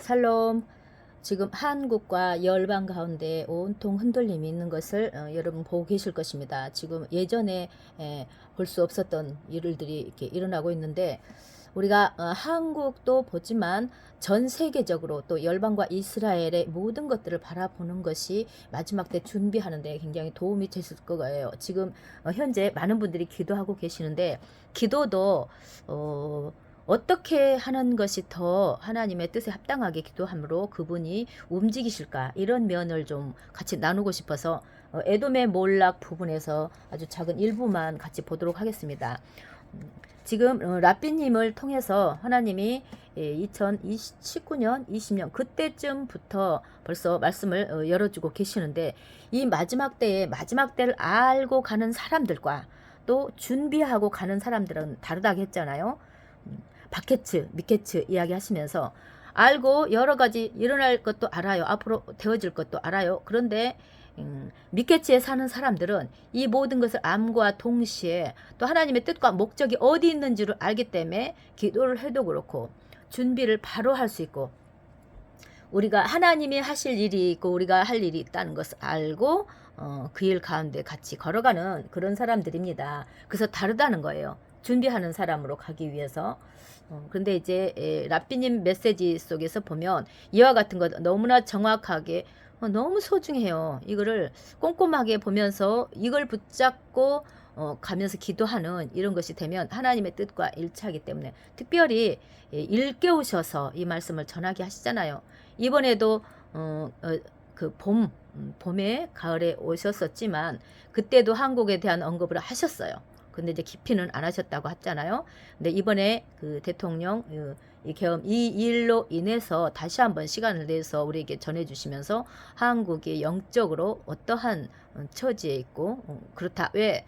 살롬. 지금 한국과 열방 가운데 온통 흔들림이 있는 것을 어, 여러분 보고 계실 것입니다. 지금 예전에 볼 수 없었던 일들이 이렇게 일어나고 있는데 우리가 어, 한국도 보지만 전 세계적으로 또 열방과 이스라엘의 모든 것들을 바라보는 것이 마지막 때 준비하는 데 굉장히 도움이 됐을 거예요. 지금 어, 현재 많은 분들이 기도하고 계시는데 기도도 어 어떻게 하는 것이 더 하나님의 뜻에 합당하게 기도함으로 그분이 움직이실까 이런 면을 좀 같이 나누고 싶어서 어, 에돔의 몰락 부분에서 아주 작은 일부만 같이 보도록 하겠습니다. 음, 지금 어, 라삐님을 통해서 하나님이 2019년, 20년 그때쯤부터 벌써 말씀을 어, 열어주고 계시는데 이 마지막 때에 마지막 때를 알고 가는 사람들과 또 준비하고 가는 사람들은 다르다고 했잖아요. 음, 바케츠, 미케츠 이야기 하시면서 알고 여러 가지 일어날 것도 알아요. 앞으로 되어질 것도 알아요. 그런데 음, 미케치에 사는 사람들은 이 모든 것을 암과 동시에 또 하나님의 뜻과 목적이 어디 있는지를 알기 때문에 기도를 해도 그렇고 준비를 바로 할 수 있고 우리가 하나님이 하실 일이 있고 우리가 할 일이 있다는 것을 알고 어, 그 일 가운데 같이 걸어가는 그런 사람들입니다. 그래서 다르다는 거예요. 준비하는 사람으로 가기 위해서. 어, 그런데 이제 에, 라삐님 메시지 속에서 보면 이와 같은 것 너무나 정확하게 어, 너무 소중해요. 이거를 꼼꼼하게 보면서 이걸 붙잡고 어, 가면서 기도하는 이런 것이 되면 하나님의 뜻과 일치하기 때문에 특별히 예, 일깨우셔서 이 말씀을 전하게 하시잖아요. 이번에도 어, 어, 그 봄, 음, 봄에 가을에 오셨었지만 그때도 한국에 대한 언급을 하셨어요. 근데 이제 깊이는 안 하셨다고 했잖아요. 근데 이번에 그 대통령 어, 이 계엄 이 일로 인해서 다시 한번 시간을 내서 우리에게 전해주시면서 한국이 영적으로 어떠한 어, 처지에 있고 어, 그렇다 왜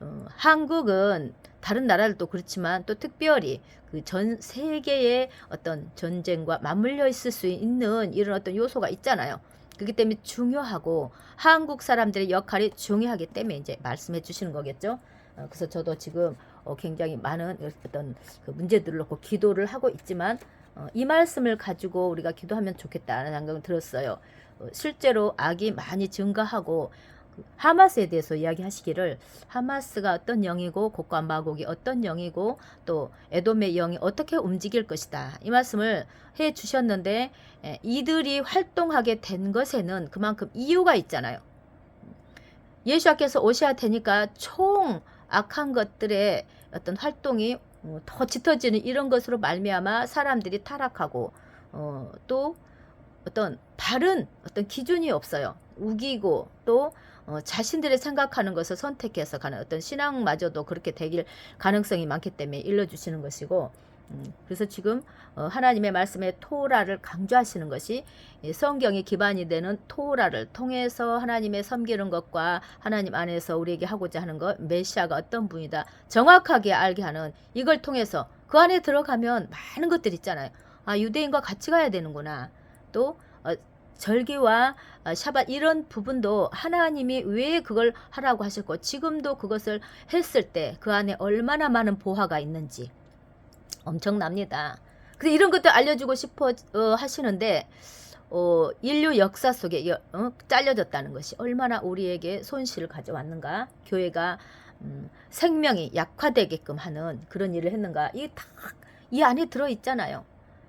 어, 한국은 다른 나라들도 그렇지만 또 특별히 그 전 세계의 어떤 전쟁과 맞물려 있을 수 있는 이런 어떤 요소가 있잖아요. 그렇기 때문에 중요하고 한국 사람들의 역할이 중요하기 때문에 이제 말씀해 주시는 거겠죠. 어, 그래서 저도 지금 어, 굉장히 많은 어떤 그 문제들을 놓고 기도를 하고 있지만 어, 이 말씀을 가지고 우리가 기도하면 좋겠다는 생각을 들었어요. 어, 실제로 악이 많이 증가하고 그 하마스에 대해서 이야기하시기를 하마스가 어떤 영이고 곡과 마곡이 어떤 영이고 또 에돔의 영이 어떻게 움직일 것이다 이 말씀을 해 주셨는데 에, 이들이 활동하게 된 것에는 그만큼 이유가 있잖아요. 예수께서 오셔야 되니까 총 악한 것들의 어떤 활동이 어, 더 짙어지는 이런 것으로 말미암아 사람들이 타락하고 어, 또 어떤 바른 어떤 기준이 없어요. 우기고 또 어, 자신들의 생각하는 것을 선택해서 가는 어떤 신앙마저도 그렇게 되길 가능성이 많기 때문에 일러주시는 것이고 음, 그래서 지금 어, 하나님의 말씀에 토라를 강조하시는 것이 성경이 기반이 되는 토라를 통해서 하나님의 섬기는 것과 하나님 안에서 우리에게 하고자 하는 것 메시아가 어떤 분이다 정확하게 알게 하는 이걸 통해서 그 안에 들어가면 많은 것들이 있잖아요. 아 유대인과 같이 가야 되는구나. 또 어, 절기와 어, 샤bat 이런 부분도 하나님이 왜 그걸 하라고 하셨고 지금도 그것을 했을 때 그 안에 얼마나 많은 보화가 있는지 엄청납니다. 근데 이런 것도 알려주고 싶어 어, 하시는데 어, 인류 역사 속에 여, 어, 잘려졌다는 것이 얼마나 우리에게 손실을 가져왔는가 교회가 음, 생명이 약화되게끔 하는 그런 일을 했는가 이게 다 이 안에 들어 있잖아요.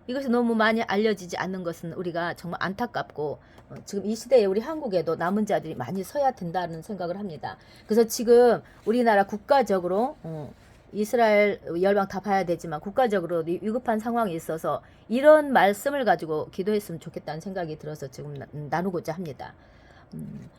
이것이 너무 많이 알려지지 않는 것은 우리가 정말 안타깝고 어, 지금 이 시대에 우리 한국에도 남은 자들이 많이 서야 된다는 생각을 합니다. 그래서 지금 우리나라 국가적으로 어, 이스라엘 열방 다 봐야 되지만 국가적으로 위급한 상황이 있어서 이런 말씀을 가지고 기도했으면 좋겠다는 생각이 들어서 지금 나, 누고자 합니다. 음,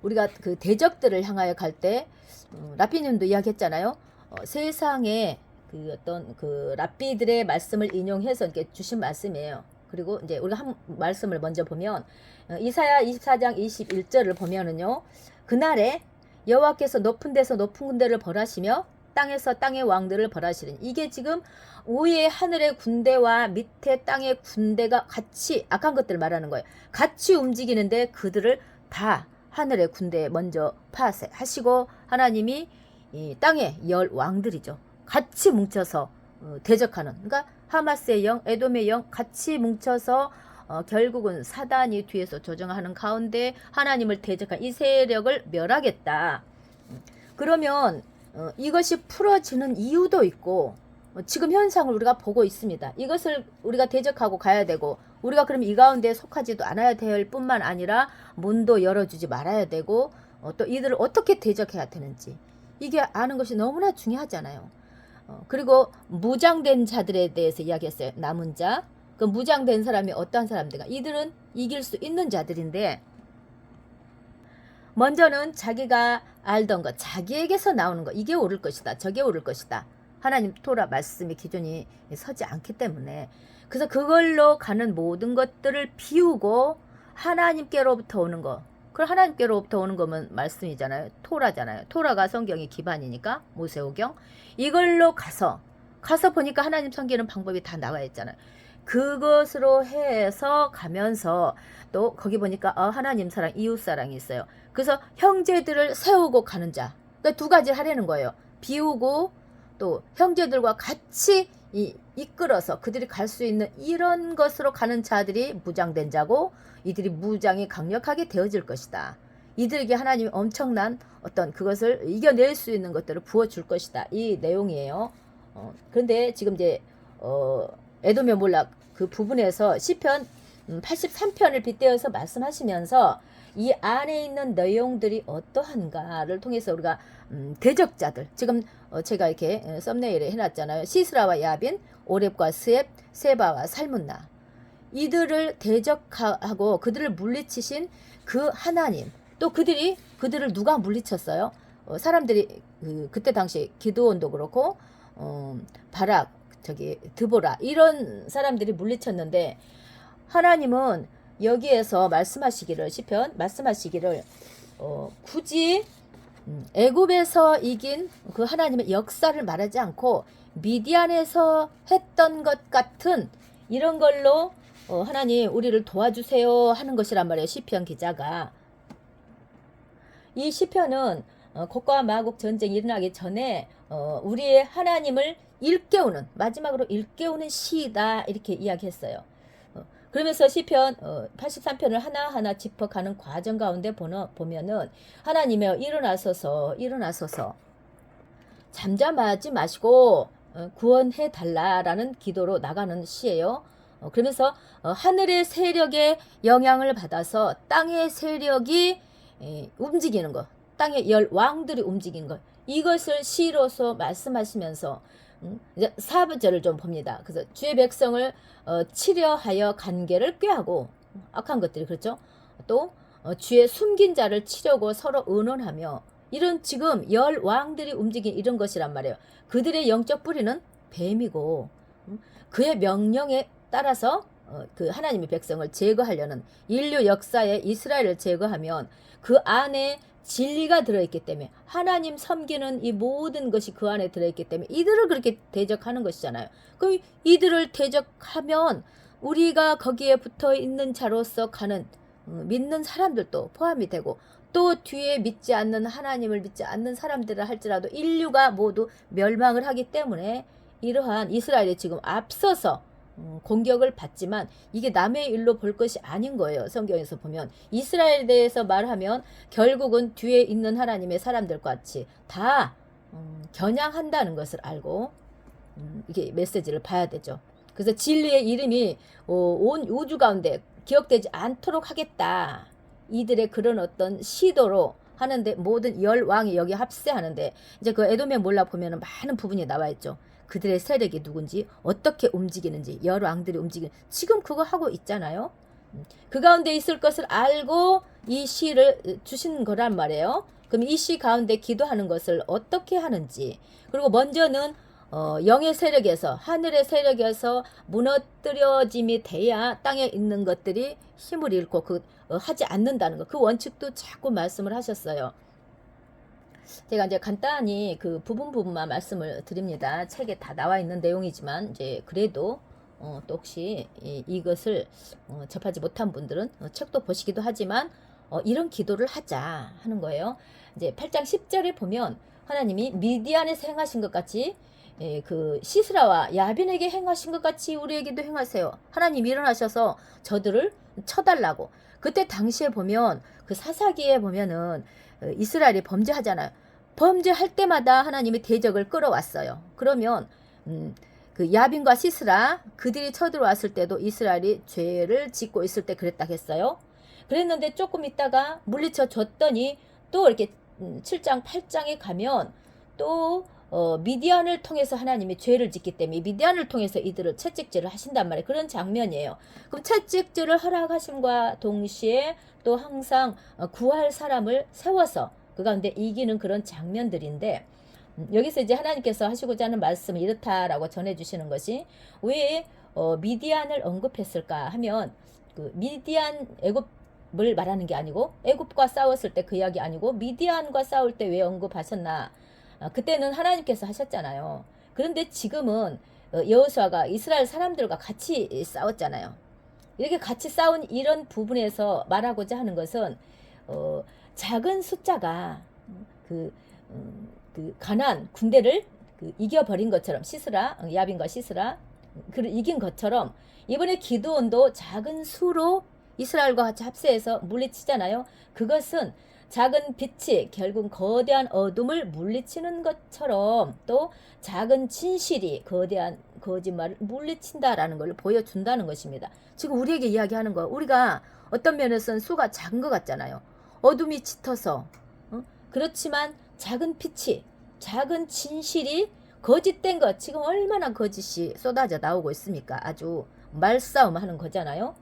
우리가 그 대적들을 향하여 갈때 어, 라피님도 이야기했잖아요. 어, 세상에 그 어떤 그 랍비들의 말씀을 인용해서 이렇게 주신 말씀이에요. 그리고 이제 우리가 한 말씀을 먼저 보면 어, 이사야 24장 21절을 보면은요. 그날에 여호와께서 높은 데서 높은 군대를 벌하시며 땅에서 땅의 왕들을 벌하시는 이게 지금 위에 하늘의 군대와 밑에 땅의 군대가 같이 악한 것들을 말하는 거예요. 같이 움직이는데 그들을 다 하늘의 군대에 먼저 파하시고 하나님이 이 땅의 열 왕들이죠. 같이 뭉쳐서 어, 대적하는 그러니까 하마스의 영, 에돔의 영 같이 뭉쳐서 어, 결국은 사단이 뒤에서 조정하는 가운데 하나님을 대적한 이 세력을 멸하겠다. 그러면 어, 이것이 풀어지는 이유도 있고 어, 지금 현상을 우리가 보고 있습니다. 이것을 우리가 대적하고 가야 되고 우리가 그럼 이 가운데 속하지도 않아야 될 뿐만 아니라 문도 열어주지 말아야 되고 어, 또 이들을 어떻게 대적해야 되는지 이게 아는 것이 너무나 중요하잖아요. 어, 그리고 무장된 자들에 대해서 이야기했어요. 남은 자. 그 무장된 사람이 어떠한 사람들가 이들은 이길 수 있는 자들인데 먼저는 자기가 알던 것, 자기에게서 나오는 것, 이게 옳을 것이다. 저게 옳을 것이다. 하나님 토라 말씀이 기준이 서지 않기 때문에 그래서 그걸로 가는 모든 것들을 비우고 하나님께로부터 오는 거. 그 하나님께로부터 오는 거면 말씀이잖아요. 토라잖아요. 토라가 성경의 기반이니까 모세오경. 이걸로 가서 가서 보니까 하나님 섬기는 방법이 다 나와 있잖아요. 그것으로 해서 가면서 또 거기 보니까 어, 하나님 사랑, 이웃 사랑이 있어요. 그래서 형제들을 세우고 가는 자. 그러니까 두 가지를 하려는 거예요. 비우고 또 형제들과 같이 이, 이끌어서 그들이 갈 수 있는 이런 것으로 가는 자들이 무장된 자고 이들이 무장이 강력하게 되어질 것이다. 이들에게 하나님이 엄청난 어떤 그것을 이겨낼 수 있는 것들을 부어줄 것이다. 이 내용이에요. 어, 그런데 지금 이제 어, 에도면 몰락 그 부분에서 시편 83편을 빗대어서 말씀하시면서 이 안에 있는 내용들이 어떠한가를 통해서 우리가 음, 대적자들 지금 어, 제가 이렇게 어, 썸네일에 해놨잖아요. 시스라와 야빈, 오렙과 스앱, 세바와 살문나 이들을 대적하고 그들을 물리치신 그 하나님 또 그들이 그들을 누가 물리쳤어요? 어, 사람들이 그, 그때 당시 기도원도 그렇고 어, 바락 저기 드보라 이런 사람들이 물리쳤는데 하나님은 여기에서 말씀하시기를 시편 말씀하시기를 어, 굳이 음, 애굽에서 이긴 그 하나님의 역사를 말하지 않고 미디안에서 했던 것 같은 이런 걸로 어, 하나님 우리를 도와주세요 하는 것이란 말이에요 시편 기자가 이 시편은 어, 곡과 마곡 전쟁이 일어나기 전에 어, 우리의 하나님을 일깨우는 마지막으로 일깨우는 시다 이렇게 이야기했어요. 어, 그러면서 시편 어, 83편을 하나하나 짚어가는 과정 가운데 보면은 하나님의 일어나서서 일어나서서 잠잠하지 마시고 어, 구원해 달라라는 기도로 나가는 시예요. 어, 그러면서 어, 하늘의 세력의 영향을 받아서 땅의 세력이 에, 움직이는 것, 땅의 열 왕들이 움직이는 것, 이것을 시로서 말씀하시면서 음, 이제 사부절을 좀 봅니다. 그래서 주의 백성을 어, 치려하여 관계를 꾀하고 악한 것들이 그렇죠. 또 어, 주의 숨긴 자를 치려고 서로 의논하며 이런 지금 열 왕들이 움직인 이런 것이란 말이에요. 그들의 영적 뿌리는 뱀이고 음, 그의 명령에 따라서 어, 그 하나님의 백성을 제거하려는 인류 역사에 이스라엘을 제거하면 그 안에 진리가 들어있기 때문에 하나님 섬기는 이 모든 것이 그 안에 들어있기 때문에 이들을 그렇게 대적하는 것이잖아요. 그럼 이들을 대적하면 우리가 거기에 붙어 있는 자로서 가는 어, 믿는 사람들도 포함이 되고 또 뒤에 믿지 않는 하나님을 믿지 않는 사람들을 할지라도 인류가 모두 멸망을 하기 때문에 이러한 이스라엘이 지금 앞서서 음, 공격을 받지만 이게 남의 일로 볼 것이 아닌 거예요. 성경에서 보면 이스라엘에 대해서 말하면 결국은 뒤에 있는 하나님의 사람들 같이 다 음, 겨냥한다는 것을 알고 음, 이게 메시지를 봐야 되죠. 그래서 진리의 이름이 어, 온 우주 가운데 기억되지 않도록 하겠다. 이들의 그런 어떤 시도로 하는데 모든 열 왕이 여기 합세하는데 이제 그 에돔에 몰라 보면은 많은 부분이 나와 있죠. 그들의 세력이 누군지 어떻게 움직이는지 열 왕들이 움직이는 지금 그거 하고 있잖아요. 음, 그 가운데 있을 것을 알고 이 시를 주신 거란 말이에요. 그럼 이 시 가운데 기도하는 것을 어떻게 하는지 그리고 먼저는 어, 영의 세력에서 하늘의 세력에서 무너뜨려짐이 돼야 땅에 있는 것들이 힘을 잃고 그 어, 하지 않는다는 것 그 원칙도 자꾸 말씀을 하셨어요. 제가 이제 간단히 그 부분 부분만 말씀을 드립니다. 책에 다 나와 있는 내용이지만 이제 그래도 어, 또 혹시 이, 이것을 어, 접하지 못한 분들은 어, 책도 보시기도 하지만 어, 이런 기도를 하자 하는 거예요. 이제 8장 10절에 보면 하나님이 미디안에서 행하신 것 같이 예, 그 시스라와 야빈에게 행하신 것 같이 우리에게도 행하세요. 하나님 일어나셔서 저들을 쳐달라고. 그때 당시에 보면 그 사사기에 보면은 어, 이스라엘이 범죄하잖아요. 범죄할 때마다 하나님이 대적을 끌어왔어요. 그러면 음, 그 야빈과 시스라 그들이 쳐들어왔을 때도 이스라엘이 죄를 짓고 있을 때 그랬다 했어요. 그랬는데 조금 있다가 물리쳐 줬더니 또 이렇게 음, 7장 8장에 가면 또 어, 미디안을 통해서 하나님이 죄를 짓기 때문에 미디안을 통해서 이들을 채찍질을 하신단 말이에요. 그런 장면이에요. 그럼 채찍질을 허락하심과 동시에 또 항상 어, 구할 사람을 세워서 그 가운데 이기는 그런 장면들인데 음, 여기서 이제 하나님께서 하시고자 하는 말씀은 이렇다라고 전해주시는 것이 왜 어, 미디안을 언급했을까 하면 그 미디안 애굽 을 말하는 게 아니고 애굽과 싸웠을 때 그 이야기 아니고 미디안과 싸울 때 왜 언급하셨나 아, 그때는 하나님께서 하셨잖아요. 그런데 지금은 어, 여호수아가 이스라엘 사람들과 같이 싸웠잖아요. 이렇게 같이 싸운 이런 부분에서 말하고자 하는 것은 어, 작은 숫자가 그, 음, 그 가난 군대를 그 이겨버린 것처럼 시스라 어, 야빈과 시스라 그를 이긴 것처럼 이번에 기도원도 작은 수로 이스라엘과 같이 합세해서 물리치잖아요. 그것은 작은 빛이 결국 거대한 어둠을 물리치는 것처럼 또 작은 진실이 거대한 거짓말을 물리친다라는 걸 보여준다는 것입니다. 지금 우리에게 이야기하는 거 우리가 어떤 면에서는 수가 작은 것 같잖아요. 어둠이 짙어서 어? 그렇지만 작은 빛이 작은 진실이 거짓된 것 지금 얼마나 거짓이 쏟아져 나오고 있습니까? 아주 말싸움 하는 거잖아요.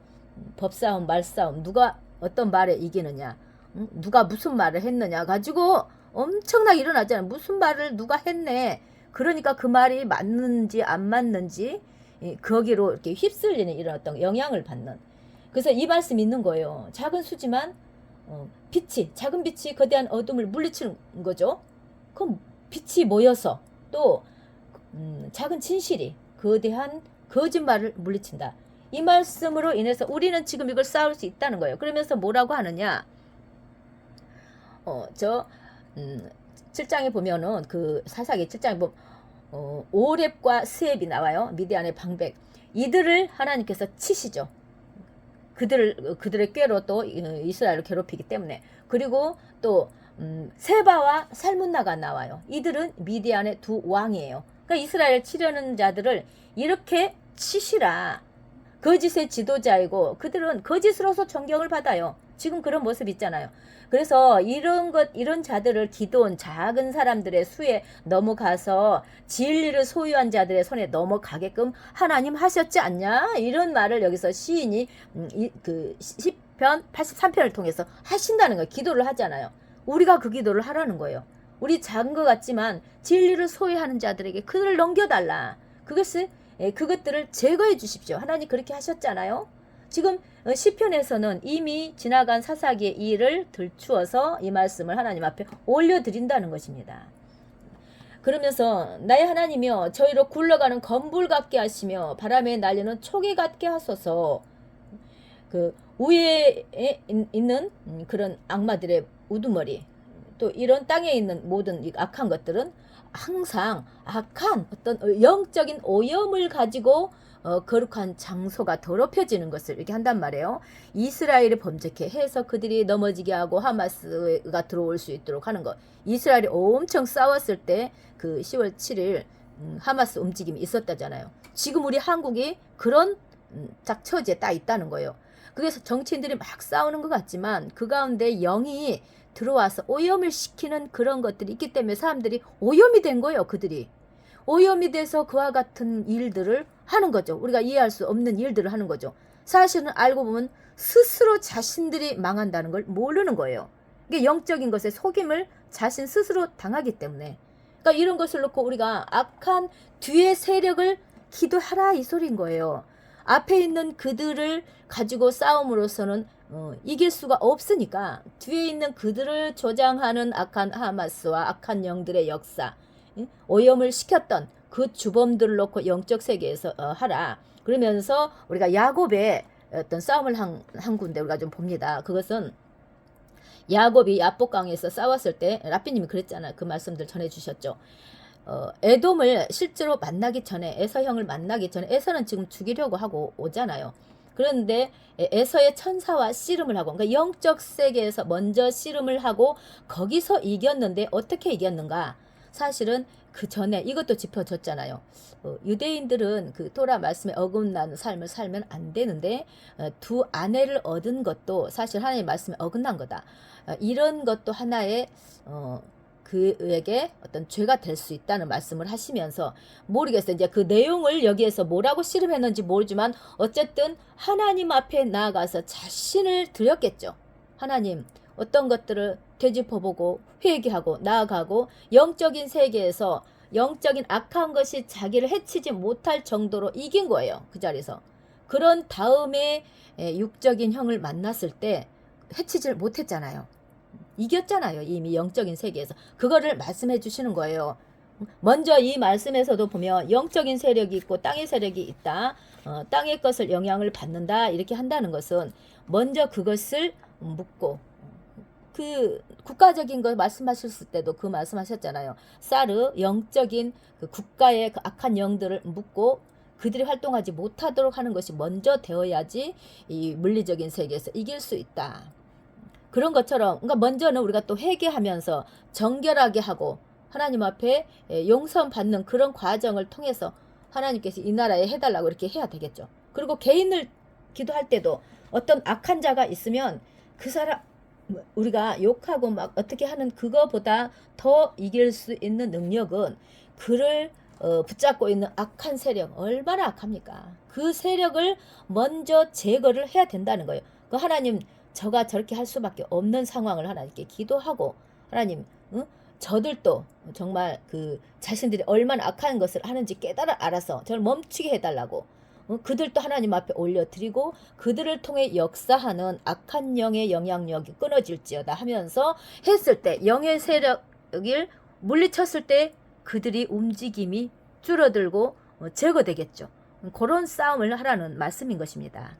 법싸움, 말싸움 누가 어떤 말에 이기느냐 응? 누가 무슨 말을 했느냐 가지고 엄청나게 일어나잖아요. 무슨 말을 누가 했네. 그러니까 그 말이 맞는지 안 맞는지 이, 거기로 이렇게 휩쓸리는 이런 어떤 영향을 받는. 그래서 이 말씀 있는 거예요. 작은 수지만 어, 빛이 작은 빛이 거대한 어둠을 물리치는 거죠. 그럼 빛이 모여서 또 음, 작은 진실이 거대한 거짓말을 물리친다. 이 말씀으로 인해서 우리는 지금 이걸 싸울 수 있다는 거예요. 그러면서 뭐라고 하느냐? 어, 저, 음, 7장에 보면은 그 사사기 7장에 보면 어, 오렙과 스앱이 나와요. 미디안의 방백. 이들을 하나님께서 치시죠. 그들을 그들의 꾀로 또 이스라엘을 괴롭히기 때문에 그리고 또 음, 세바와 살문나가 나와요. 이들은 미디안의 두 왕이에요. 그러니까 이스라엘 치려는 자들을 이렇게 치시라. 거짓의 지도자이고 그들은 거짓으로서 존경을 받아요. 지금 그런 모습 있잖아요. 그래서 이런 것 이런 자들을 기도원 작은 사람들의 수에 넘어가서 진리를 소유한 자들의 손에 넘어가게끔 하나님 하셨지 않냐? 이런 말을 여기서 시인이 음, 이, 그 10편 83편을 통해서 하신다는 거예요. 기도를 하잖아요. 우리가 그 기도를 하라는 거예요. 우리 작은 것 같지만 진리를 소유하는 자들에게 그들을 넘겨달라. 그것을 예, 그것들을 제거해 주십시오. 하나님 그렇게 하셨잖아요. 지금 어, 시편에서는 이미 지나간 사사기의 일을 들추어서 이 말씀을 하나님 앞에 올려드린다는 것입니다. 그러면서 나의 하나님이여 저희로 굴러가는 건불 같게 하시며 바람에 날리는 초계 같게 하소서 그 위에 있는 음, 그런 악마들의 우두머리 또 이런 땅에 있는 모든 악한 것들은 항상 악한 어떤 영적인 오염을 가지고 어, 거룩한 장소가 더럽혀지는 것을 이렇게 한단 말이에요. 이스라엘이 범죄케 해서 그들이 넘어지게 하고 하마스가 들어올 수 있도록 하는 것. 이스라엘이 엄청 싸웠을 때 그 10월 7일 음, 하마스 움직임이 있었다잖아요. 지금 우리 한국이 그런 음, 작처지에 딱 있다는 거예요. 그래서 정치인들이 막 싸우는 것 같지만 그 가운데 영이 들어와서 오염을 시키는 그런 것들이 있기 때문에 사람들이 오염이 된 거예요. 그들이. 오염이 돼서 그와 같은 일들을 하는 거죠. 우리가 이해할 수 없는 일들을 하는 거죠. 사실은 알고 보면 스스로 자신들이 망한다는 걸 모르는 거예요. 이게 영적인 것에 속임을 자신 스스로 당하기 때문에. 그러니까 이런 것을 놓고 우리가 악한 뒤의 세력을 기도하라 이 소리인 거예요. 앞에 있는 그들을 가지고 싸움으로서는 어, 이길 수가 없으니까 뒤에 있는 그들을 조장하는 악한 하마스와 악한 영들의 역사, 응? 오염을 시켰던 그 주범들을 놓고 영적 세계에서 어, 하라. 그러면서 우리가 야곱의 어떤 싸움을 한, 한 군데 우리가 좀 봅니다. 그것은 야곱이 야복강에서 싸웠을 때 라피님이 그랬잖아요. 그 말씀들 전해 주셨죠. 어, 에돔을 실제로 만나기 전에 에서 형을 만나기 전에 에서는 지금 죽이려고 하고 오잖아요. 그런데 에- 에서의 천사와 씨름을 하고 그러니까 영적 세계에서 먼저 씨름을 하고 거기서 이겼는데 어떻게 이겼는가? 사실은 그 전에 이것도 짚어줬잖아요. 어, 유대인들은 그 토라 말씀에 어긋나는 삶을 살면 안 되는데 어, 두 아내를 얻은 것도 사실 하나님 말씀에 어긋난 거다. 어, 이런 것도 하나의 어, 그에게 어떤 죄가 될 수 있다는 말씀을 하시면서 모르겠어요. 이제 그 내용을 여기에서 뭐라고 씨름했는지 모르지만 어쨌든 하나님 앞에 나아가서 자신을 드렸겠죠. 하나님 어떤 것들을 되짚어보고 회개하고 나아가고 영적인 세계에서 영적인 악한 것이 자기를 해치지 못할 정도로 이긴 거예요. 그 자리에서. 그런 다음에 에, 육적인 형을 만났을 때 해치질 못했잖아요. 이겼잖아요. 이미 영적인 세계에서. 그거를 말씀해 주시는 거예요. 먼저 이 말씀에서도 보면 영적인 세력이 있고 땅의 세력이 있다. 어, 땅의 것을 영향을 받는다. 이렇게 한다는 것은 먼저 그것을 묻고 그 국가적인 거 말씀하셨을 때도 그 말씀하셨잖아요. 사르 영적인 그 국가의 그 악한 영들을 묻고 그들이 활동하지 못하도록 하는 것이 먼저 되어야지 이 물리적인 세계에서 이길 수 있다. 그런 것처럼 그러니까 먼저는 우리가 또 회개하면서 정결하게 하고 하나님 앞에 예, 용서 받는 그런 과정을 통해서 하나님께서 이 나라에 해달라고 이렇게 해야 되겠죠. 그리고 개인을 기도할 때도 어떤 악한 자가 있으면 그 사람 우리가 욕하고 막 어떻게 하는 그거보다 더 이길 수 있는 능력은 그를 어, 붙잡고 있는 악한 세력 얼마나 악합니까? 그 세력을 먼저 제거를 해야 된다는 거예요. 그 하나님 저가 저렇게 할 수밖에 없는 상황을 하나님께 기도하고 하나님 응? 저들도 정말 그 자신들이 얼마나 악한 것을 하는지 깨달아 알아서 저를 멈추게 해달라고 어, 그들도 하나님 앞에 올려드리고 그들을 통해 역사하는 악한 영의 영향력이 끊어질지어다 하면서 했을 때 영의 세력을 물리쳤을 때 그들이 움직임이 줄어들고 어, 제거되겠죠. 그런 싸움을 하라는 말씀인 것입니다.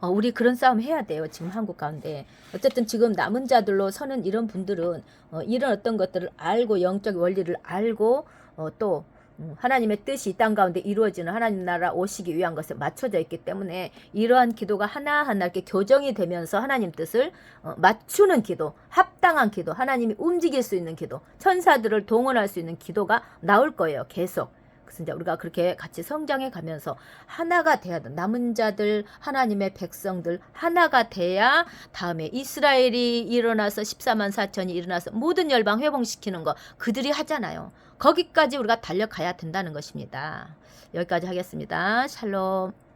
어, 우리 그런 싸움 해야 돼요. 지금 한국 가운데. 어쨌든 지금 남은 자들로 서는 이런 분들은 어, 이런 어떤 것들을 알고 영적 원리를 알고 어, 또 음, 하나님의 뜻이 이 땅 가운데 이루어지는 하나님 나라 오시기 위한 것에 맞춰져 있기 때문에 이러한 기도가 하나하나 이렇게 교정이 되면서 하나님 뜻을 어, 맞추는 기도, 합당한 기도, 하나님이 움직일 수 있는 기도, 천사들을 동원할 수 있는 기도가 나올 거예요. 계속. 그래서 이제 우리가 그렇게 같이 성장해 가면서 하나가 돼야 돼. 남은 자들, 하나님의 백성들 하나가 돼야 다음에 이스라엘이 일어나서 14만 4천이 일어나서 모든 열방 회복시키는 거 그들이 하잖아요. 거기까지 우리가 달려가야 된다는 것입니다. 여기까지 하겠습니다. 샬롬.